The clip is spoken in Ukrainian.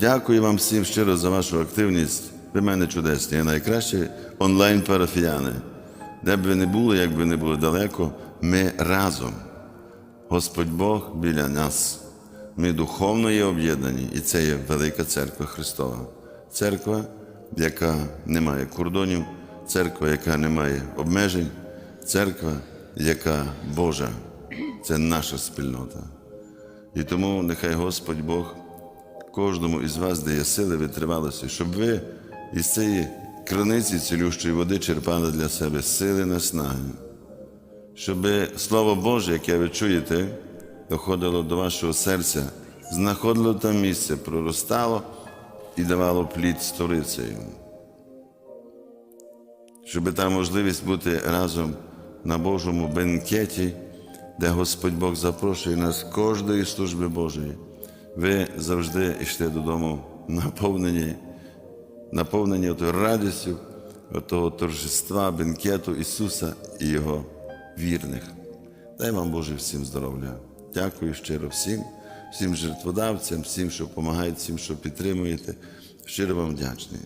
Дякую вам всім щиро за вашу активність. Ви мене чудесні, я найкращі онлайн-парафіяни. Де б ви не були, як би не були далеко, ми разом. Господь Бог біля нас. Ми духовно є об'єднані, і це є велика церква Христова. Церква, яка не має кордонів, церква, яка не має обмежень, церква, яка Божа. Це наша спільнота. І тому нехай Господь Бог кожному із вас дає сили витривалості, щоб ви із цієї краниці цілющої води черпали для себе сили наснаги, щоб Слово Боже, яке ви чуєте, доходило до вашого серця, знаходило там місце, проростало і давало плід сторицею. Щоб та можливість бути разом на Божому бенкеті, де Господь Бог запрошує нас кожної служби Божої. Ви завжди йшли додому наповнені, наповнені отою радістю, того торжества, бенкету Ісуса і Його вірних. Дай вам Боже всім здоров'я. Дякую щиро всім, всім жертводавцям, всім, що допомагають, всім, що підтримуєте. Щиро вам вдячний.